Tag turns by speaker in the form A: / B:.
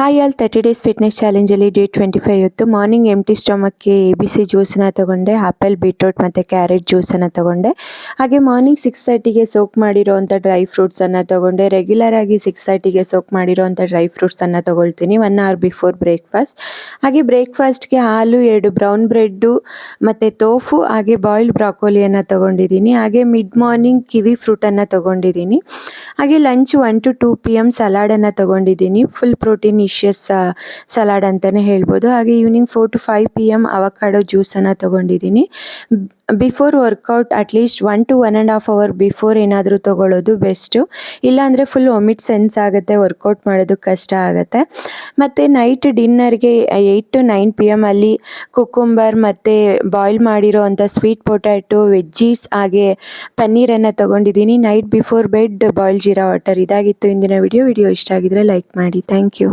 A: Hi all thirty days fitness ಚಾಲೆಂಜಲ್ಲಿ day twenty five ಇತ್ತು. Morning empty ಸ್ಟಮಕ್ಗೆ A B C ಜ್ಯೂಸನ್ನ ತಗೊಂಡೆ apple beetroot ಮತ್ತು ಕ್ಯಾರೆಟ್ ಜ್ಯೂಸನ್ನು ತಗೊಂಡೆ. ಹಾಗೆ ಮಾರ್ನಿಂಗ್ ಸಿಕ್ಸ್ ತರ್ಟಿಗೆ ಸೋಕ್ ಮಾಡಿರೋವಂಥ ಡ್ರೈ ಫ್ರೂಟ್ಸನ್ನು ತಗೊಂಡೆ. ರೆಗ್ಯುಲರ್ ಆಗಿ ಸಿಕ್ಸ್ ತರ್ಟಿಗೆ ಸೋಕ್ ಮಾಡಿರೋವಂಥ ಡ್ರೈ ಫ್ರೂಟ್ಸನ್ನು ತಗೊಳ್ತೀನಿ ಒನ್ ಅವರ್ ಬಿಫೋರ್ ಬ್ರೇಕ್ಫಾಸ್ಟ್ ಹಾಗೆ ಬ್ರೇಕ್ಫಾಸ್ಟ್ಗೆ ಹಾಲು, ಎರಡು ಬ್ರೌನ್ ಬ್ರೆಡ್ಡು ಮತ್ತು ತೋಫು ಹಾಗೆ ಬಾಯ್ಲ್ಡ್ ಬ್ರಾಕೋಲಿಯನ್ನು ತಗೊಂಡಿದ್ದೀನಿ. ಹಾಗೆ ಮಿಡ್ ಮಾರ್ನಿಂಗ್ ಕಿವಿ ಫ್ರೂಟನ್ನು ತಗೊಂಡಿದ್ದೀನಿ. ಹಾಗೆ lunch one to two P M ಸಲಾಡನ್ನು ತಗೊಂಡಿದ್ದೀನಿ. ಫುಲ್ ಪ್ರೋಟೀನಿಷಿಯಸ್ ಸಲಾಡ್ ಅಂತಲೇ ಹೇಳ್ಬೋದು. ಹಾಗೆ evening four to five P M avocado ಜ್ಯೂಸನ್ನು ತಗೊಂಡಿದ್ದೀನಿ. Before workout at least one to one and half hour before ಏನಾದರೂ ತಗೊಳ್ಳೋದು ಬೆಸ್ಟು ಇಲ್ಲಾಂದರೆ ಫುಲ್ ಒಮಿಟ್ ಸೆನ್ಸ್ ಆಗುತ್ತೆ ವರ್ಕೌಟ್ ಮಾಡೋದು ಕಷ್ಟ ಆಗುತ್ತೆ. ಮತ್ತು night ಡಿನ್ನರ್ಗೆ eight to nine P M ಅಲ್ಲಿ ಕುಕುಂಬರ್ ಮತ್ತು ಬಾಯ್ಲ್ ಮಾಡಿರೋ ಅಂಥ ಸ್ವೀಟ್ ಪೊಟ್ಯಾಟೊ ವೆಜ್ಜೀಸ್ ಹಾಗೆ ಪನ್ನೀರನ್ನು ತಗೊಂಡಿದ್ದೀನಿ. Night before bed boil jeera water ಇದಾಗಿತ್ತು ಇಂದಿನ ವಿಡಿಯೋ ವಿಡಿಯೋ ಇಷ್ಟ ಆಗಿದ್ರೆ ಲೈಕ್ ಮಾಡಿ. Thank you